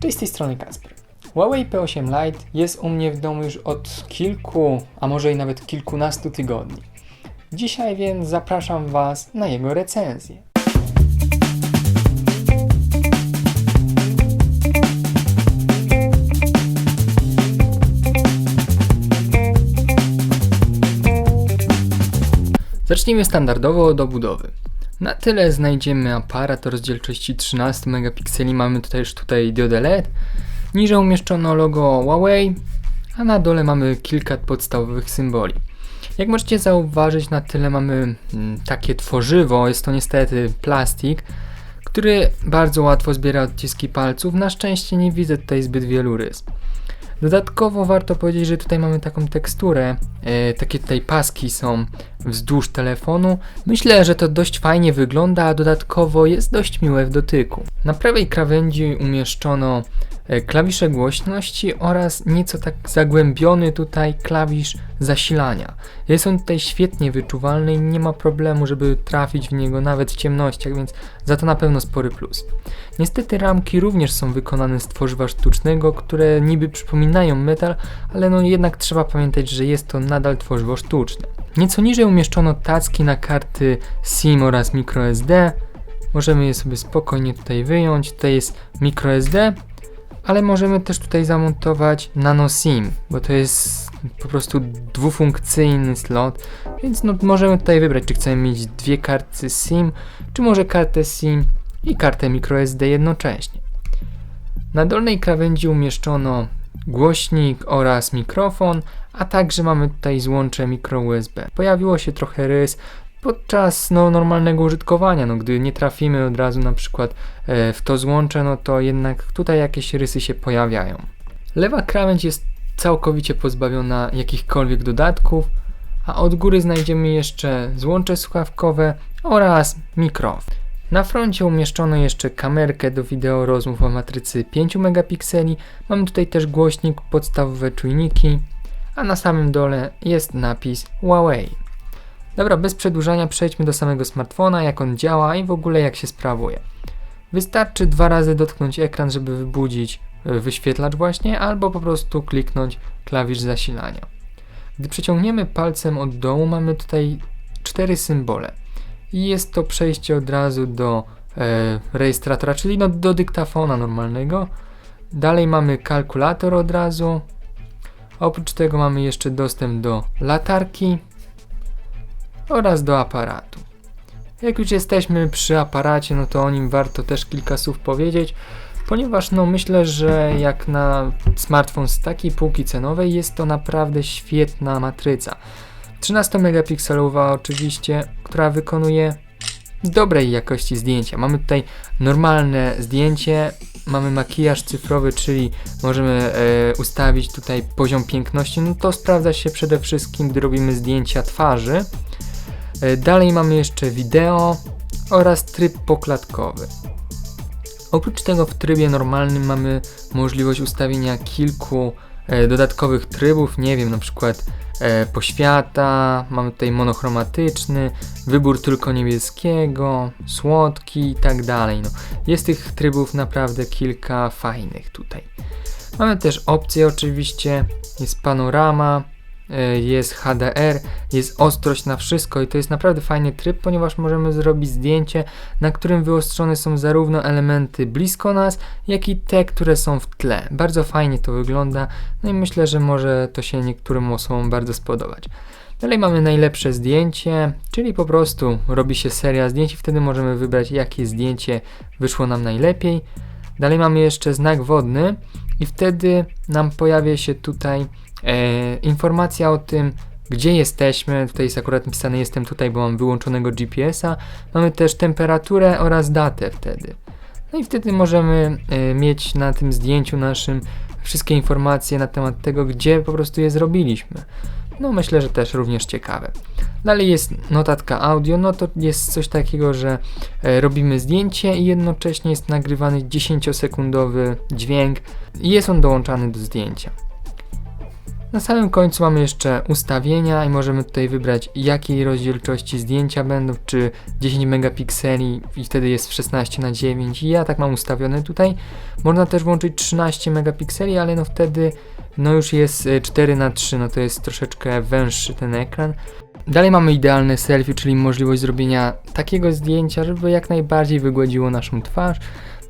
Cześć z tej strony Kasper. Huawei P8 Lite jest u mnie w domu już od kilku, a może i nawet kilkunastu tygodni. Dzisiaj więc zapraszam Was na jego recenzję. Zacznijmy standardowo od obudowy. Na tyle znajdziemy aparat o rozdzielczości 13 megapikseli. Mamy tutaj już tutaj diodę LED. Niżej umieszczono logo Huawei, a na dole mamy kilka podstawowych symboli. Jak możecie zauważyć, na tyle mamy mm, takie tworzywo, jest to niestety plastik, który bardzo łatwo zbiera odciski palców. Na szczęście nie widzę tutaj zbyt wielu rys. Dodatkowo warto powiedzieć, że tutaj mamy taką teksturę, e, takie tutaj paski są wzdłuż telefonu. Myślę, że to dość fajnie wygląda, a dodatkowo jest dość miłe w dotyku. Na prawej krawędzi umieszczono e, klawisze głośności oraz nieco tak zagłębiony tutaj klawisz zasilania. Jest on tutaj świetnie wyczuwalny i nie ma problemu, żeby trafić w niego nawet w ciemnościach, więc za to na pewno spory plus. Niestety ramki również są wykonane z tworzywa sztucznego, które niby przypominają metal, ale no jednak trzeba pamiętać, że jest to nadal tworzywo sztuczne. Nieco niżej umieszczono tacki na karty SIM oraz microSD. Możemy je sobie spokojnie tutaj wyjąć. Tutaj jest microSD, ale możemy też tutaj zamontować nano SIM, bo to jest po prostu dwufunkcyjny slot, więc no możemy tutaj wybrać, czy chcemy mieć dwie karty SIM, czy może kartę SIM i kartę microSD jednocześnie. Na dolnej krawędzi umieszczono głośnik oraz mikrofon, a także mamy tutaj złącze mikro USB. Pojawiło się trochę rys podczas no, normalnego użytkowania, no, gdy nie trafimy od razu na przykład e, w to złącze, no to jednak tutaj jakieś rysy się pojawiają. Lewa krawędź jest całkowicie pozbawiona jakichkolwiek dodatków, a od góry znajdziemy jeszcze złącze słuchawkowe oraz mikrofon. Na froncie umieszczono jeszcze kamerkę do wideo rozmów o matrycy 5 megapikseli. Mamy tutaj też głośnik, podstawowe czujniki, a na samym dole jest napis Huawei. Dobra, bez przedłużania przejdźmy do samego smartfona, jak on działa i w ogóle jak się sprawuje. Wystarczy dwa razy dotknąć ekran, żeby wybudzić e, wyświetlacz właśnie, albo po prostu kliknąć klawisz zasilania. Gdy przeciągniemy palcem od dołu, mamy tutaj cztery symbole. I jest to przejście od razu do e, rejestratora, czyli no, do dyktafona normalnego. Dalej mamy kalkulator od razu. Oprócz tego mamy jeszcze dostęp do latarki oraz do aparatu. Jak już jesteśmy przy aparacie, no to o nim warto też kilka słów powiedzieć, ponieważ no myślę, że jak na smartfon z takiej półki cenowej jest to naprawdę świetna matryca. 13 megapikselowa oczywiście, która wykonuje dobrej jakości zdjęcia. Mamy tutaj normalne zdjęcie, mamy makijaż cyfrowy, czyli możemy e, ustawić tutaj poziom piękności. No to sprawdza się przede wszystkim, gdy robimy zdjęcia twarzy. E, dalej mamy jeszcze wideo oraz tryb poklatkowy. Oprócz tego w trybie normalnym mamy możliwość ustawienia kilku e, dodatkowych trybów, nie wiem, na przykład e, poświata, mamy tutaj monochromatyczny, wybór tylko niebieskiego, słodki i tak dalej. No, jest tych trybów naprawdę kilka fajnych tutaj. Mamy też opcje oczywiście, jest panorama, jest HDR, jest ostrość na wszystko i to jest naprawdę fajny tryb, ponieważ możemy zrobić zdjęcie, na którym wyostrzone są zarówno elementy blisko nas, jak i te, które są w tle. Bardzo fajnie to wygląda, no i myślę, że może to się niektórym osobom bardzo spodobać. Dalej mamy najlepsze zdjęcie, czyli po prostu robi się seria zdjęć i wtedy możemy wybrać jakie zdjęcie wyszło nam najlepiej. Dalej mamy jeszcze znak wodny i wtedy nam pojawia się tutaj e, informacja o tym, gdzie jesteśmy. Tutaj jest akurat napisane jestem tutaj, bo mam wyłączonego GPS-a. Mamy też temperaturę oraz datę wtedy. No i wtedy możemy e, mieć na tym zdjęciu naszym wszystkie informacje na temat tego, gdzie po prostu je zrobiliśmy. No myślę, że też również ciekawe. Dalej jest notatka audio, no to jest coś takiego, że e, robimy zdjęcie i jednocześnie jest nagrywany 10-sekundowy dźwięk i jest on dołączany do zdjęcia. Na samym końcu mamy jeszcze ustawienia i możemy tutaj wybrać jakiej rozdzielczości zdjęcia będą, czy 10 megapikseli i wtedy jest w 16 na 9 i ja tak mam ustawione tutaj. Można też włączyć 13 megapikseli, ale no wtedy no już jest e, 4 na 3 no to jest troszeczkę węższy ten ekran. Dalej mamy idealne selfie, czyli możliwość zrobienia takiego zdjęcia, żeby jak najbardziej wygładziło naszą twarz.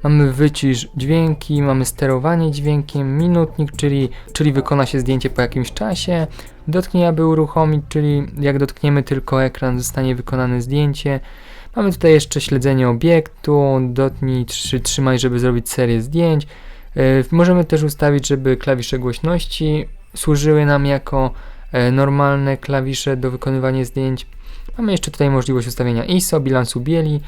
Mamy wycisz dźwięki, mamy sterowanie dźwiękiem, minutnik, czyli, czyli wykona się zdjęcie po jakimś czasie, dotknij aby uruchomić, czyli jak dotkniemy tylko ekran zostanie wykonane zdjęcie. Mamy tutaj jeszcze śledzenie obiektu, dotknij czy trzymaj, żeby zrobić serię zdjęć. Yy, możemy też ustawić, żeby klawisze głośności służyły nam jako e, normalne klawisze do wykonywania zdjęć. Mamy jeszcze tutaj możliwość ustawienia ISO, bilansu bieli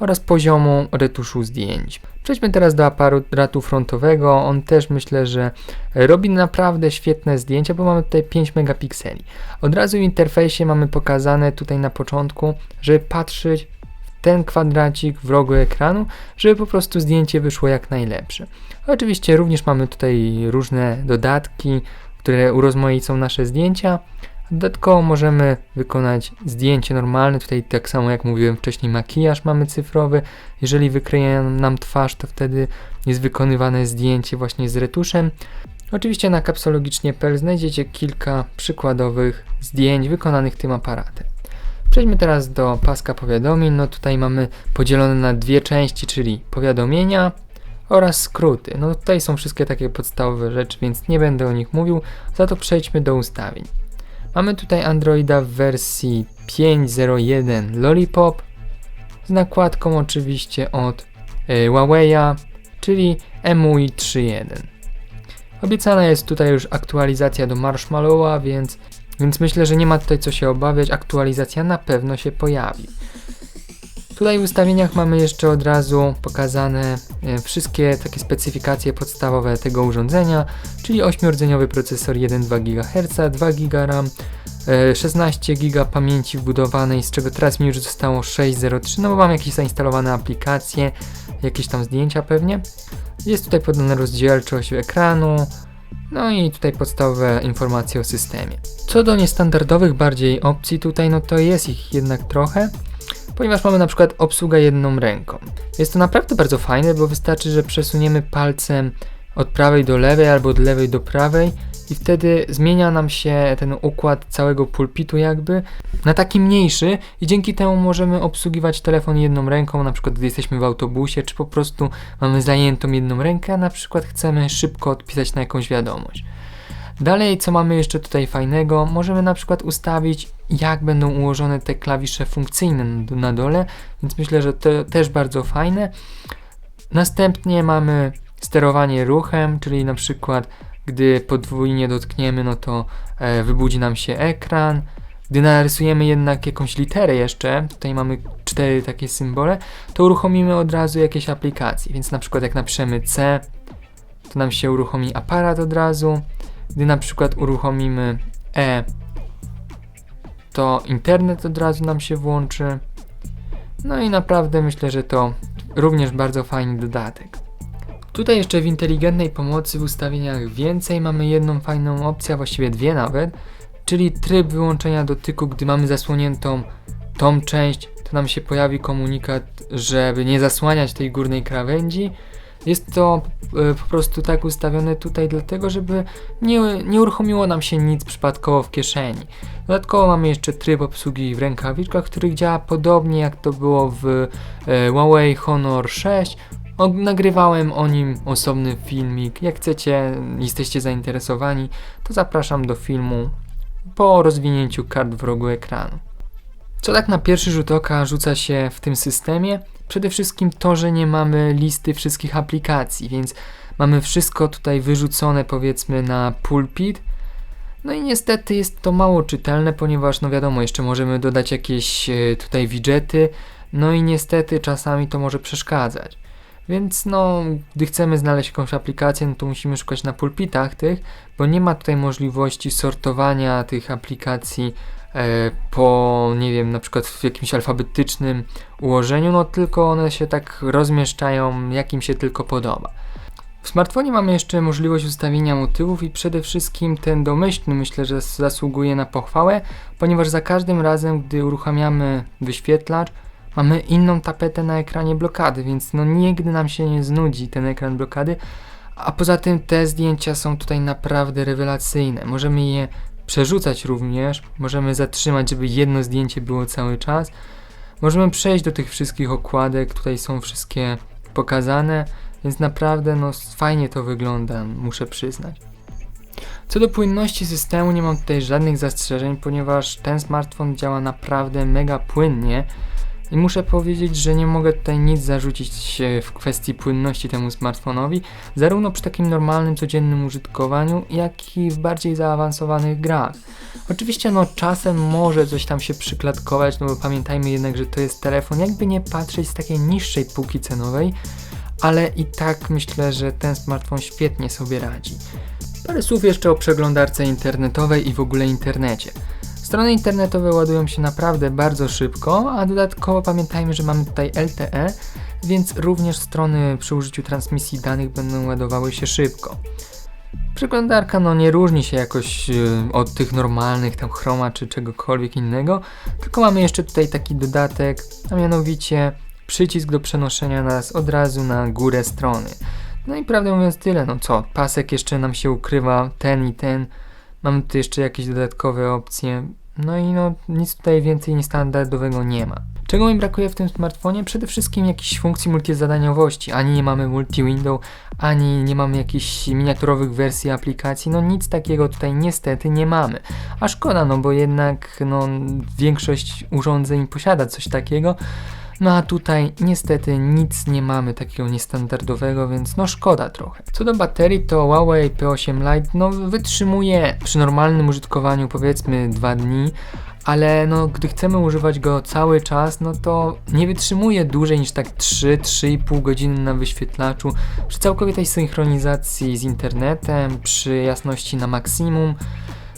oraz poziomu retuszu zdjęć. Przejdźmy teraz do aparatu frontowego. On też myślę, że robi naprawdę świetne zdjęcia, bo mamy tutaj 5 megapikseli. Od razu w interfejsie mamy pokazane tutaj na początku, żeby patrzeć ten kwadracik w rogu ekranu, żeby po prostu zdjęcie wyszło jak najlepsze. Oczywiście również mamy tutaj różne dodatki, które urozmaicą nasze zdjęcia. Dodatkowo możemy wykonać zdjęcie normalne, tutaj tak samo jak mówiłem wcześniej makijaż mamy cyfrowy. Jeżeli wykryje nam twarz, to wtedy jest wykonywane zdjęcie właśnie z retuszem. Oczywiście na kapsologicznie.pl znajdziecie kilka przykładowych zdjęć wykonanych tym aparatem. Przejdźmy teraz do paska powiadomień. No tutaj mamy podzielone na dwie części, czyli powiadomienia oraz skróty. No tutaj są wszystkie takie podstawowe rzeczy, więc nie będę o nich mówił. Za to przejdźmy do ustawień. Mamy tutaj Androida w wersji 5.01 Lollipop z nakładką oczywiście od y, Huawei'a, czyli MUI 3.1. Obiecana jest tutaj już aktualizacja do Marshmallowa, więc, więc myślę, że nie ma tutaj co się obawiać, aktualizacja na pewno się pojawi. Tutaj w ustawieniach mamy jeszcze od razu pokazane e, wszystkie takie specyfikacje podstawowe tego urządzenia, czyli 8-rdzeniowy procesor 1,2 GHz, 2 GB RAM, e, 16 GB pamięci wbudowanej, z czego teraz mi już zostało 603, no bo mam jakieś zainstalowane aplikacje, jakieś tam zdjęcia pewnie. Jest tutaj podana rozdzielczość ekranu, no i tutaj podstawowe informacje o systemie. Co do niestandardowych bardziej opcji tutaj, no to jest ich jednak trochę ponieważ mamy na przykład obsługę jedną ręką. Jest to naprawdę bardzo fajne, bo wystarczy, że przesuniemy palcem od prawej do lewej albo od lewej do prawej i wtedy zmienia nam się ten układ całego pulpitu jakby na taki mniejszy i dzięki temu możemy obsługiwać telefon jedną ręką, na przykład gdy jesteśmy w autobusie, czy po prostu mamy zajętą jedną rękę, a na przykład chcemy szybko odpisać na jakąś wiadomość. Dalej, co mamy jeszcze tutaj fajnego, możemy na przykład ustawić, jak będą ułożone te klawisze funkcyjne na dole, więc myślę, że to też bardzo fajne. Następnie mamy sterowanie ruchem, czyli na przykład gdy podwójnie dotkniemy, no to e, wybudzi nam się ekran. Gdy narysujemy jednak jakąś literę jeszcze, tutaj mamy cztery takie symbole, to uruchomimy od razu jakieś aplikacje, więc na przykład jak napiszemy C, to nam się uruchomi aparat od razu. Gdy na przykład uruchomimy E, to internet od razu nam się włączy. No i naprawdę myślę, że to również bardzo fajny dodatek. Tutaj jeszcze w inteligentnej pomocy w ustawieniach więcej mamy jedną fajną opcję, właściwie dwie nawet, czyli tryb wyłączenia dotyku, gdy mamy zasłoniętą tą część, to nam się pojawi komunikat, żeby nie zasłaniać tej górnej krawędzi. Jest to e, po prostu tak ustawione tutaj dlatego, żeby nie, nie uruchomiło nam się nic przypadkowo w kieszeni. Dodatkowo mamy jeszcze tryb obsługi w rękawiczkach, który działa podobnie jak to było w e, Huawei Honor 6. O, nagrywałem o nim osobny filmik. Jak chcecie, jesteście zainteresowani, to zapraszam do filmu po rozwinięciu kart w rogu ekranu. Co tak na pierwszy rzut oka rzuca się w tym systemie? Przede wszystkim to, że nie mamy listy wszystkich aplikacji, więc mamy wszystko tutaj wyrzucone powiedzmy na pulpit. No i niestety jest to mało czytelne, ponieważ no wiadomo, jeszcze możemy dodać jakieś e, tutaj widgety, no i niestety czasami to może przeszkadzać. Więc no, gdy chcemy znaleźć jakąś aplikację, no to musimy szukać na pulpitach tych, bo nie ma tutaj możliwości sortowania tych aplikacji po, nie wiem, na przykład w jakimś alfabetycznym ułożeniu, no tylko one się tak rozmieszczają, jak im się tylko podoba. W W smartfonie mamy jeszcze możliwość ustawienia motywów i przede wszystkim ten domyślny myślę, że zasługuje na pochwałę, ponieważ za każdym razem, gdy uruchamiamy wyświetlacz, mamy inną tapetę na ekranie blokady, więc no nigdy nam się nie znudzi ten ekran blokady, a poza tym te zdjęcia są tutaj naprawdę rewelacyjne. Możemy je przerzucać również, możemy zatrzymać, żeby jedno zdjęcie było cały czas. Możemy przejść do tych wszystkich okładek, tutaj są wszystkie pokazane, więc naprawdę no fajnie to wygląda, muszę przyznać. Co do płynności systemu nie mam tutaj żadnych zastrzeżeń, ponieważ ten smartfon działa naprawdę mega płynnie i muszę powiedzieć, że nie mogę tutaj nic zarzucić w kwestii płynności temu smartfonowi, zarówno przy takim normalnym, codziennym użytkowaniu, jak i w bardziej zaawansowanych grach. Oczywiście no czasem może coś tam się przyklatkować, no bo pamiętajmy jednak, że to jest telefon, jakby nie patrzeć z takiej niższej półki cenowej, ale i tak myślę, że ten smartfon świetnie sobie radzi. Parę słów jeszcze o przeglądarce internetowej i w ogóle internecie. Strony internetowe ładują się naprawdę bardzo szybko, a dodatkowo pamiętajmy, że mamy tutaj LTE, więc również strony przy użyciu transmisji danych będą ładowały się szybko. Przeglądarka no nie różni się jakoś y, od tych normalnych, tam Chroma czy czegokolwiek innego, tylko mamy jeszcze tutaj taki dodatek, a mianowicie przycisk do przenoszenia nas od razu na górę strony. No i prawdę mówiąc tyle, no co, pasek jeszcze nam się ukrywa, ten i ten, mamy tu jeszcze jakieś dodatkowe opcje, no i no nic tutaj więcej niestandardowego nie ma. Czego mi brakuje w tym smartfonie? Przede wszystkim jakichś funkcji multizadaniowości. Ani nie mamy multi-window, ani nie mamy jakichś miniaturowych wersji aplikacji. No nic takiego tutaj niestety nie mamy. A szkoda, no bo jednak no, większość urządzeń posiada coś takiego. No a tutaj niestety nic nie mamy takiego niestandardowego, więc no szkoda trochę. Co do baterii, to Huawei P8 Lite no wytrzymuje przy normalnym użytkowaniu powiedzmy 2 dni, ale no gdy chcemy używać go cały czas, no to nie wytrzymuje dłużej niż tak 3-3,5 godziny na wyświetlaczu przy całkowitej synchronizacji z internetem, przy jasności na maksimum.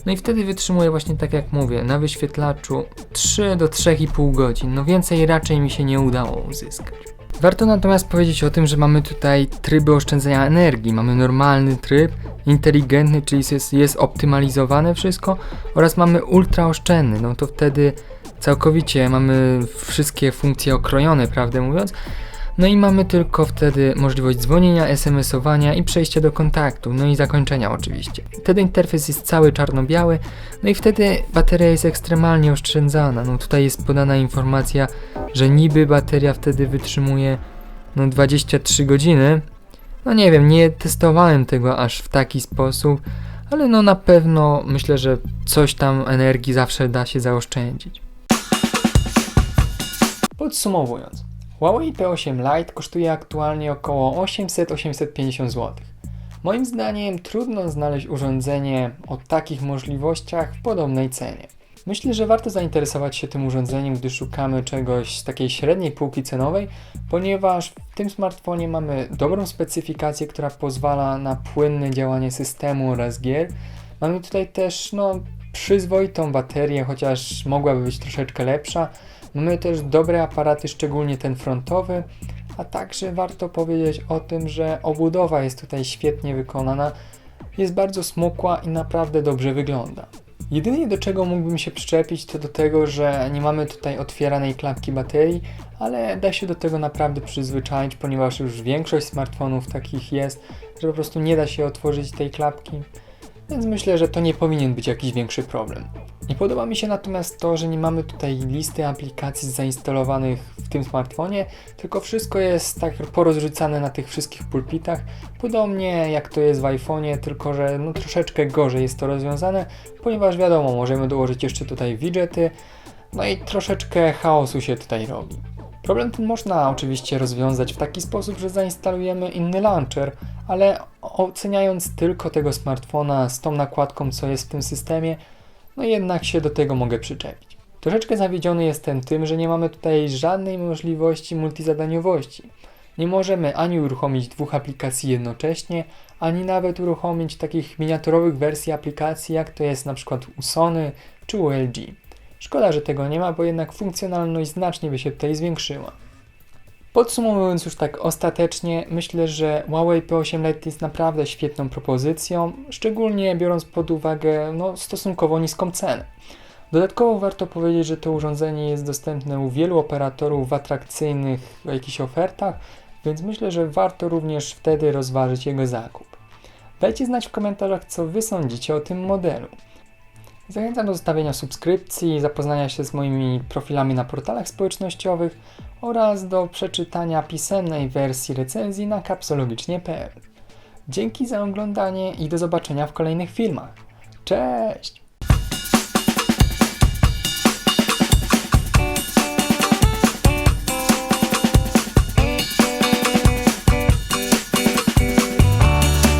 No i wtedy wytrzymuję właśnie tak jak mówię, na wyświetlaczu 3 do 3,5 godzin. No więcej raczej mi się nie udało uzyskać. Warto natomiast powiedzieć o tym, że mamy tutaj tryby oszczędzania energii. Mamy normalny tryb, inteligentny, czyli jest, jest optymalizowane wszystko oraz mamy ultraoszczędny. No to wtedy całkowicie mamy wszystkie funkcje okrojone, prawdę mówiąc. No i mamy tylko wtedy możliwość dzwonienia, SMS-owania i przejścia do kontaktu, no i zakończenia oczywiście. Wtedy interfejs jest cały czarno-biały, no i wtedy bateria jest ekstremalnie oszczędzana. No tutaj jest podana informacja, że niby bateria wtedy wytrzymuje no 23 godziny. No nie wiem, nie testowałem tego aż w taki sposób, ale no na pewno myślę, że coś tam energii zawsze da się zaoszczędzić. Podsumowując, Huawei P8 Lite kosztuje aktualnie około 800-850 zł. Moim zdaniem trudno znaleźć urządzenie o takich możliwościach w podobnej cenie. Myślę, że warto zainteresować się tym urządzeniem, gdy szukamy czegoś z takiej średniej półki cenowej, ponieważ w tym smartfonie mamy dobrą specyfikację, która pozwala na płynne działanie systemu oraz gier. Mamy tutaj też no, przyzwoitą baterię, chociaż mogłaby być troszeczkę lepsza. Mamy też dobre aparaty, szczególnie ten frontowy, a także warto powiedzieć o tym, że obudowa jest tutaj świetnie wykonana, jest bardzo smukła i naprawdę dobrze wygląda. Jedynie do czego mógłbym się przyczepić to do tego, że nie mamy tutaj otwieranej klapki baterii, ale da się do tego naprawdę przyzwyczaić, ponieważ już większość smartfonów takich jest, że po prostu nie da się otworzyć tej klapki, więc myślę, że to nie powinien być jakiś większy problem. Nie podoba mi się natomiast to, że nie mamy tutaj listy aplikacji zainstalowanych w tym smartfonie, tylko wszystko jest tak porozrzucane na tych wszystkich pulpitach, podobnie jak to jest w iPhone'ie, tylko że no troszeczkę gorzej jest to rozwiązane, ponieważ wiadomo, możemy dołożyć jeszcze tutaj widgety, no i troszeczkę chaosu się tutaj robi. Problem ten można oczywiście rozwiązać w taki sposób, że zainstalujemy inny launcher, ale oceniając tylko tego smartfona z tą nakładką, co jest w tym systemie, no jednak się do tego mogę przyczepić. Troszeczkę zawiedziony jestem tym, że nie mamy tutaj żadnej możliwości multizadaniowości. Nie możemy ani uruchomić dwóch aplikacji jednocześnie, ani nawet uruchomić takich miniaturowych wersji aplikacji, jak to jest na przykład u Sony czy u LG. Szkoda, że tego nie ma, bo jednak funkcjonalność znacznie by się tutaj zwiększyła. Podsumowując już tak ostatecznie, myślę, że Huawei P8 Lite jest naprawdę świetną propozycją, szczególnie biorąc pod uwagę no, stosunkowo niską cenę. Dodatkowo warto powiedzieć, że to urządzenie jest dostępne u wielu operatorów w atrakcyjnych jakichś ofertach, więc myślę, że warto również wtedy rozważyć jego zakup. Dajcie znać w komentarzach, co Wy sądzicie o tym modelu. Zachęcam do zostawienia subskrypcji, zapoznania się z moimi profilami na portalach społecznościowych oraz do przeczytania pisemnej wersji recenzji na kapsologicznie.pl. Dzięki za oglądanie i do zobaczenia w kolejnych filmach. Cześć!